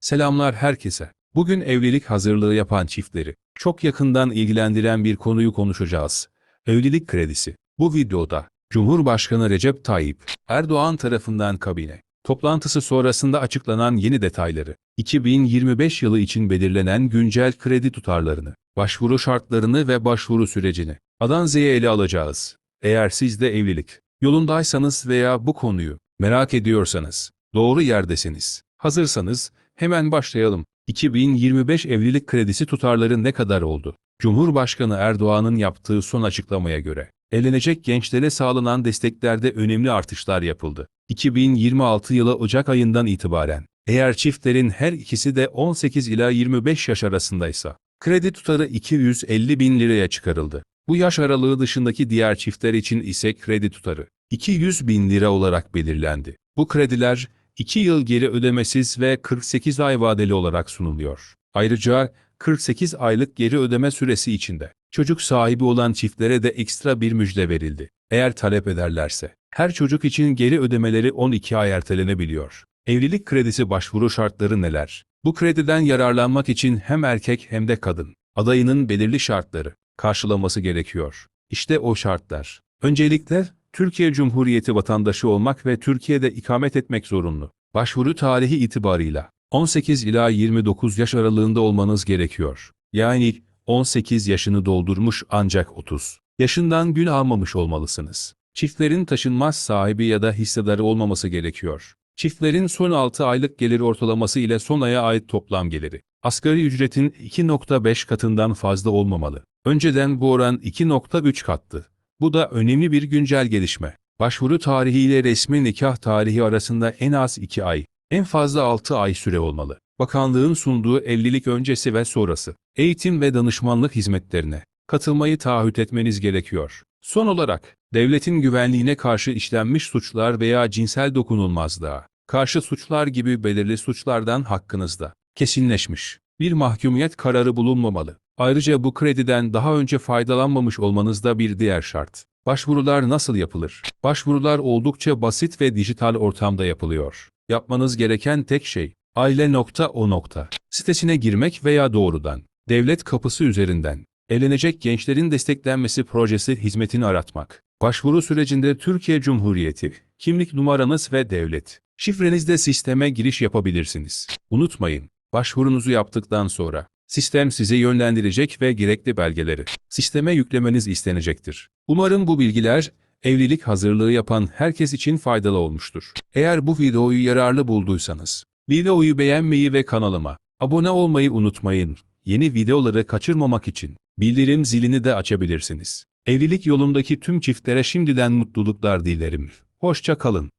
Selamlar herkese. Bugün evlilik hazırlığı yapan çiftleri çok yakından ilgilendiren bir konuyu konuşacağız. Evlilik kredisi. Bu videoda Cumhurbaşkanı Recep Tayyip Erdoğan tarafından kabine toplantısı sonrasında açıklanan yeni detayları, 2025 yılı için belirlenen güncel kredi tutarlarını, başvuru şartlarını ve başvuru sürecini Adan ele alacağız. Eğer siz de evlilik yolundaysanız veya bu konuyu merak ediyorsanız, doğru yerdesiniz. Hazırsanız hemen başlayalım. 2025 evlilik kredisi tutarları ne kadar oldu? Cumhurbaşkanı Erdoğan'ın yaptığı son açıklamaya göre, elenecek gençlere sağlanan desteklerde önemli artışlar yapıldı. 2026 yılı Ocak ayından itibaren, eğer çiftlerin her ikisi de 18 ila 25 yaş arasındaysa, kredi tutarı 250 bin liraya çıkarıldı. Bu yaş aralığı dışındaki diğer çiftler için ise kredi tutarı 200 bin lira olarak belirlendi. Bu krediler 2 yıl geri ödemesiz ve 48 ay vadeli olarak sunuluyor. Ayrıca 48 aylık geri ödeme süresi içinde çocuk sahibi olan çiftlere de ekstra bir müjde verildi. Eğer talep ederlerse her çocuk için geri ödemeleri 12 ay ertelenebiliyor. Evlilik kredisi başvuru şartları neler? Bu krediden yararlanmak için hem erkek hem de kadın adayının belirli şartları karşılaması gerekiyor. İşte o şartlar. Öncelikle Türkiye Cumhuriyeti vatandaşı olmak ve Türkiye'de ikamet etmek zorunlu. Başvuru tarihi itibarıyla 18 ila 29 yaş aralığında olmanız gerekiyor. Yani 18 yaşını doldurmuş ancak 30 yaşından gün almamış olmalısınız. Çiftlerin taşınmaz sahibi ya da hissedarı olmaması gerekiyor. Çiftlerin son 6 aylık gelir ortalaması ile son aya ait toplam geliri, asgari ücretin 2.5 katından fazla olmamalı. Önceden bu oran 2.3 kattı. Bu da önemli bir güncel gelişme. Başvuru tarihi ile resmi nikah tarihi arasında en az 2 ay, en fazla 6 ay süre olmalı. Bakanlığın sunduğu evlilik öncesi ve sonrası, eğitim ve danışmanlık hizmetlerine katılmayı taahhüt etmeniz gerekiyor. Son olarak, devletin güvenliğine karşı işlenmiş suçlar veya cinsel dokunulmazlığa, karşı suçlar gibi belirli suçlardan hakkınızda kesinleşmiş bir mahkumiyet kararı bulunmamalı. Ayrıca bu krediden daha önce faydalanmamış olmanız da bir diğer şart. Başvurular nasıl yapılır? Başvurular oldukça basit ve dijital ortamda yapılıyor. Yapmanız gereken tek şey, aile.o. sitesine girmek veya doğrudan, devlet kapısı üzerinden, elenecek gençlerin desteklenmesi projesi hizmetini aratmak. Başvuru sürecinde Türkiye Cumhuriyeti, kimlik numaranız ve devlet, şifrenizle sisteme giriş yapabilirsiniz. Unutmayın, başvurunuzu yaptıktan sonra, Sistem sizi yönlendirecek ve gerekli belgeleri sisteme yüklemeniz istenecektir. Umarım bu bilgiler evlilik hazırlığı yapan herkes için faydalı olmuştur. Eğer bu videoyu yararlı bulduysanız videoyu beğenmeyi ve kanalıma abone olmayı unutmayın. Yeni videoları kaçırmamak için bildirim zilini de açabilirsiniz. Evlilik yolundaki tüm çiftlere şimdiden mutluluklar dilerim. Hoşça kalın.